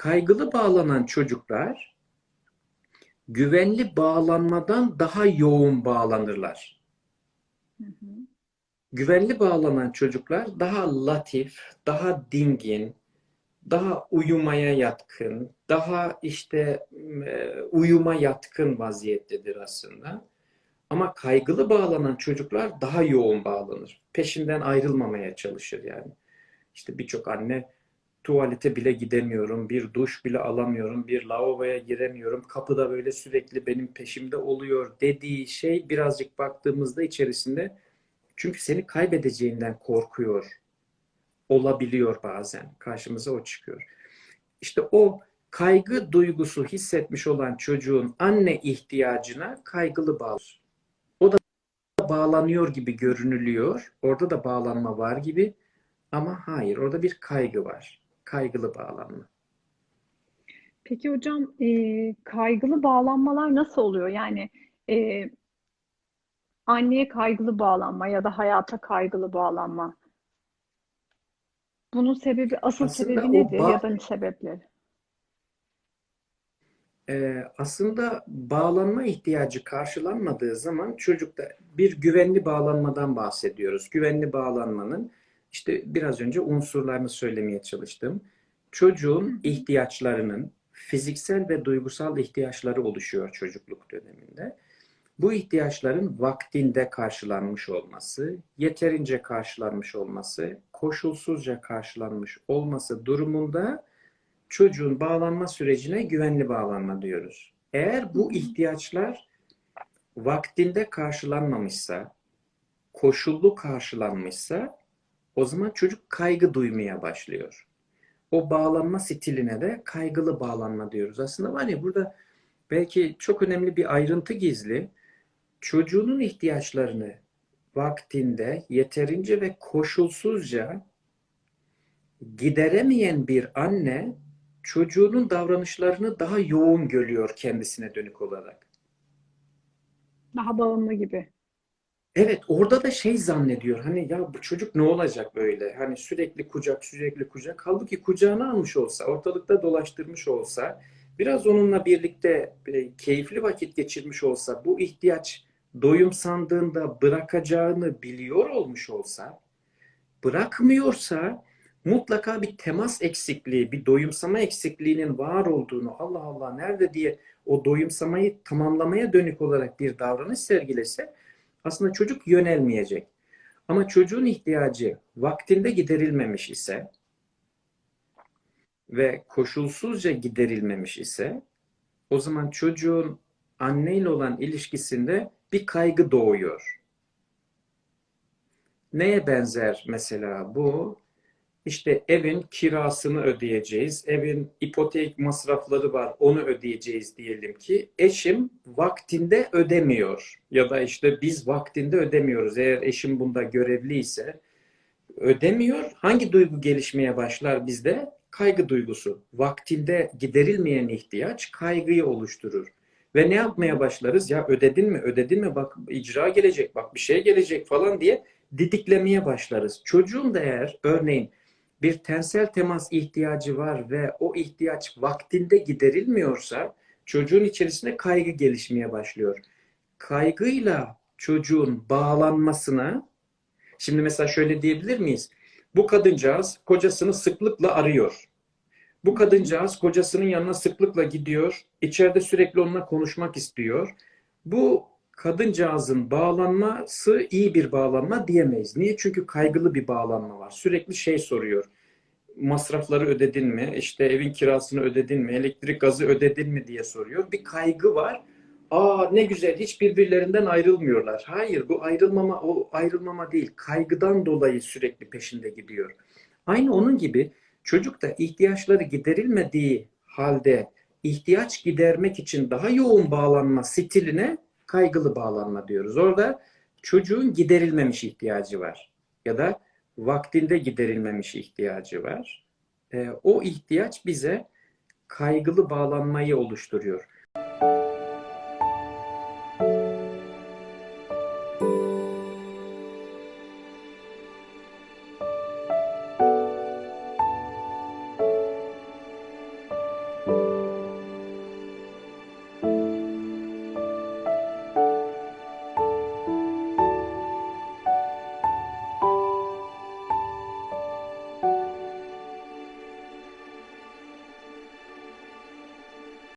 kaygılı bağlanan çocuklar güvenli bağlanmadan daha yoğun bağlanırlar. Hı hı. Güvenli bağlanan çocuklar daha latif, daha dingin, daha uyumaya yatkın, daha işte e, uyuma yatkın vaziyettedir aslında. Ama kaygılı bağlanan çocuklar daha yoğun bağlanır. Peşinden ayrılmamaya çalışır yani. İşte birçok anne tuvalete bile gidemiyorum, bir duş bile alamıyorum, bir lavaboya giremiyorum, kapıda böyle sürekli benim peşimde oluyor dediği şey birazcık baktığımızda içerisinde çünkü seni kaybedeceğinden korkuyor olabiliyor bazen. Karşımıza o çıkıyor. İşte o kaygı duygusu hissetmiş olan çocuğun anne ihtiyacına kaygılı bağlı. O da bağlanıyor gibi görünülüyor. Orada da bağlanma var gibi ama hayır orada bir kaygı var. Kaygılı bağlanma. Peki hocam e, kaygılı bağlanmalar nasıl oluyor? Yani e, anneye kaygılı bağlanma ya da hayata kaygılı bağlanma. Bunun sebebi, asıl Aslında sebebi nedir ya da sebepleri? Ee, aslında bağlanma ihtiyacı karşılanmadığı zaman çocukta bir güvenli bağlanmadan bahsediyoruz. Güvenli bağlanmanın işte biraz önce unsurlarını söylemeye çalıştım. Çocuğun ihtiyaçlarının fiziksel ve duygusal ihtiyaçları oluşuyor çocukluk döneminde. Bu ihtiyaçların vaktinde karşılanmış olması, yeterince karşılanmış olması, koşulsuzca karşılanmış olması durumunda çocuğun bağlanma sürecine güvenli bağlanma diyoruz. Eğer bu ihtiyaçlar vaktinde karşılanmamışsa, koşullu karşılanmışsa o zaman çocuk kaygı duymaya başlıyor. O bağlanma stiline de kaygılı bağlanma diyoruz. Aslında var ya burada belki çok önemli bir ayrıntı gizli. Çocuğunun ihtiyaçlarını vaktinde, yeterince ve koşulsuzca gideremeyen bir anne çocuğunun davranışlarını daha yoğun görüyor kendisine dönük olarak. Daha bağımlı gibi. Evet, orada da şey zannediyor. Hani ya bu çocuk ne olacak böyle? Hani sürekli kucak, sürekli kucak. Halbuki kucağına almış olsa, ortalıkta dolaştırmış olsa, biraz onunla birlikte e, keyifli vakit geçirmiş olsa, bu ihtiyaç doyum sandığında bırakacağını biliyor olmuş olsa, bırakmıyorsa mutlaka bir temas eksikliği, bir doyumsama eksikliğinin var olduğunu, Allah Allah nerede diye o doyumsamayı tamamlamaya dönük olarak bir davranış sergilese aslında çocuk yönelmeyecek. Ama çocuğun ihtiyacı vaktinde giderilmemiş ise ve koşulsuzca giderilmemiş ise o zaman çocuğun anneyle olan ilişkisinde bir kaygı doğuyor. Neye benzer mesela bu? İşte evin kirasını ödeyeceğiz, evin ipotek masrafları var, onu ödeyeceğiz diyelim ki. Eşim vaktinde ödemiyor ya da işte biz vaktinde ödemiyoruz. Eğer eşim bunda görevli ise ödemiyor. Hangi duygu gelişmeye başlar bizde? Kaygı duygusu. Vaktinde giderilmeyen ihtiyaç kaygıyı oluşturur. Ve ne yapmaya başlarız? Ya ödedin mi? Ödedin mi? Bak icra gelecek, bak bir şey gelecek falan diye didiklemeye başlarız. Çocuğun da eğer örneğin bir tensel temas ihtiyacı var ve o ihtiyaç vaktinde giderilmiyorsa çocuğun içerisinde kaygı gelişmeye başlıyor. Kaygıyla çocuğun bağlanmasına şimdi mesela şöyle diyebilir miyiz? Bu kadıncağız kocasını sıklıkla arıyor. Bu kadıncağız kocasının yanına sıklıkla gidiyor. İçeride sürekli onunla konuşmak istiyor. Bu kadıncağızın bağlanması iyi bir bağlanma diyemeyiz. Niye? Çünkü kaygılı bir bağlanma var. Sürekli şey soruyor. Masrafları ödedin mi? İşte evin kirasını ödedin mi? Elektrik gazı ödedin mi diye soruyor. Bir kaygı var. Aa ne güzel hiç birbirlerinden ayrılmıyorlar. Hayır bu ayrılmama o ayrılmama değil. Kaygıdan dolayı sürekli peşinde gidiyor. Aynı onun gibi çocuk da ihtiyaçları giderilmediği halde ihtiyaç gidermek için daha yoğun bağlanma stiline kaygılı bağlanma diyoruz. Orada çocuğun giderilmemiş ihtiyacı var ya da vaktinde giderilmemiş ihtiyacı var. E, o ihtiyaç bize kaygılı bağlanmayı oluşturuyor.